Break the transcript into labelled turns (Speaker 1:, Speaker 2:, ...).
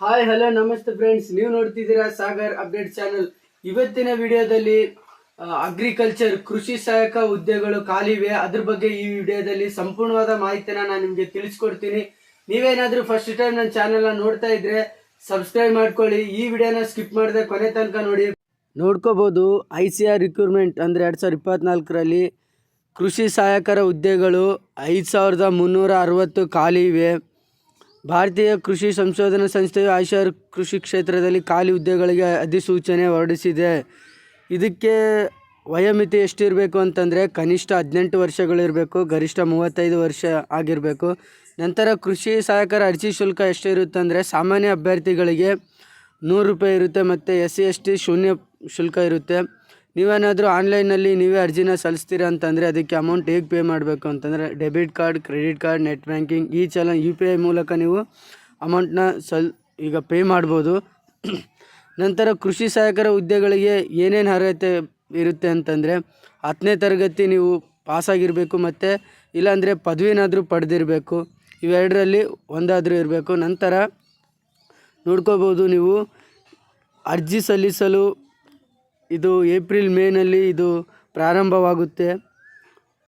Speaker 1: Hi hello ನಮಸ್ತೆ friends ನೀವು ನೋಡ್ತಿದ್ದೀರಾ ಸಾಗರ್ ಅಪ್ಡೇಟ್ ಚಾನಲ್ ಇವತ್ತಿನ ವಿಡಿಯೋದಲ್ಲಿ ಅಗ್ರಿಕಲ್ಚರ್ ಕೃಷಿ ಸಹಾಯಕ ಹುದ್ದೆಗಳು ಖಾಲಿವೆ ಅದ್ರ ಬಗ್ಗೆ ಈ ವಿಡಿಯೋದಲ್ಲಿ ಸಂಪೂರ್ಣವಾದ ಮಾಹಿತಿನ ನಾನು ನಿಮಗೆ ತಿಳಿಸ್ಕೊಡ್ತೀನಿ. ನೀವೇನಾದ್ರೂ ಫಸ್ಟ್ ಟೈಮ್ ನನ್ನ ಚಾನೆಲ್ ನೋಡ್ತಾ ಇದ್ರೆ ಸಬ್ಸ್ಕ್ರೈಬ್ ಮಾಡ್ಕೊಳ್ಳಿ. ಈ ವಿಡಿಯೋನ ಸ್ಕಿಪ್ ಮಾಡಿದೆ ಕೊನೆ ತನಕ ನೋಡಿ. ನೋಡ್ಕೋಬಹುದು ಐ ಸಿ ಆರ್ ರಿಕ್ರೂಟ್ಮೆಂಟ್ ಅಂದರೆ ಎರಡು ಸಾವಿರದ ಇಪ್ಪತ್ನಾಲ್ಕರಲ್ಲಿ ಕೃಷಿ ಸಹಾಯಕರ ಹುದ್ದೆಗಳು ಐದು ಸಾವಿರದ ಮುನ್ನೂರ ಅರವತ್ತು ಖಾಲಿ ಇವೆ. ಭಾರತೀಯ ಕೃಷಿ ಸಂಶೋಧನಾ ಸಂಸ್ಥೆಯು ಆಶಾರ್ ಕೃಷಿ ಕ್ಷೇತ್ರದಲ್ಲಿ ಖಾಲಿ ಹುದ್ದೆಗಳಿಗೆ ಅಧಿಸೂಚನೆ ಹೊರಡಿಸಿದೆ. ಇದಕ್ಕೆ ವಯೋಮಿತಿ ಎಷ್ಟಿರಬೇಕು ಅಂತಂದರೆ ಕನಿಷ್ಠ ಹದಿನೆಂಟು ವರ್ಷಗಳಿರಬೇಕು, ಗರಿಷ್ಠ ಮೂವತ್ತೈದು ವರ್ಷ ಆಗಿರಬೇಕು. ನಂತರ ಕೃಷಿ ಸಹಾಯಕರ ಅರ್ಜಿ ಶುಲ್ಕ ಎಷ್ಟಿರುತ್ತೆ ಅಂದರೆ ಸಾಮಾನ್ಯ ಅಭ್ಯರ್ಥಿಗಳಿಗೆ ನೂರು ರೂಪಾಯಿ ಇರುತ್ತೆ ಮತ್ತು ಎಸ್ ಸಿ ಎಸ್ ಟಿ ಶೂನ್ಯ ಶುಲ್ಕ ಇರುತ್ತೆ. ನೀವೇನಾದರೂ ಆನ್ಲೈನಲ್ಲಿ ನೀವೇ ಅರ್ಜಿನ ಸಲ್ಲಿಸ್ತೀರ ಅಂತಂದರೆ ಅದಕ್ಕೆ ಅಮೌಂಟ್ ಹೇಗೆ ಪೇ ಮಾಡಬೇಕು ಅಂತಂದರೆ debit card credit card net banking ಈ ಚಲ ಯು ಪಿ ಐ ಮೂಲಕ ನೀವು ಅಮೌಂಟ್ನ ಸಲ್, ಈಗ ಪೇ ಮಾಡ್ಬೋದು. ನಂತರ ಕೃಷಿ ಸಹಾಯಕರ ಹುದ್ದೆಗಳಿಗೆ ಏನೇನು ಅರ್ಹತೆ ಇರುತ್ತೆ ಅಂತಂದರೆ ಹತ್ತನೇ ತರಗತಿ ನೀವು ಪಾಸಾಗಿರಬೇಕು ಮತ್ತು ಇಲ್ಲಾಂದರೆ ಪದವಿನಾದರೂ ಪಡೆದಿರಬೇಕು. ಇವೆರಡರಲ್ಲಿ ಒಂದಾದರೂ ಇರಬೇಕು. ನಂತರ ನೋಡ್ಕೋಬೋದು ನೀವು ಅರ್ಜಿ ಸಲ್ಲಿಸಲು ಇದು ಏಪ್ರಿಲ್ ಮೇನಲ್ಲಿ ಇದು ಪ್ರಾರಂಭವಾಗುತ್ತೆ.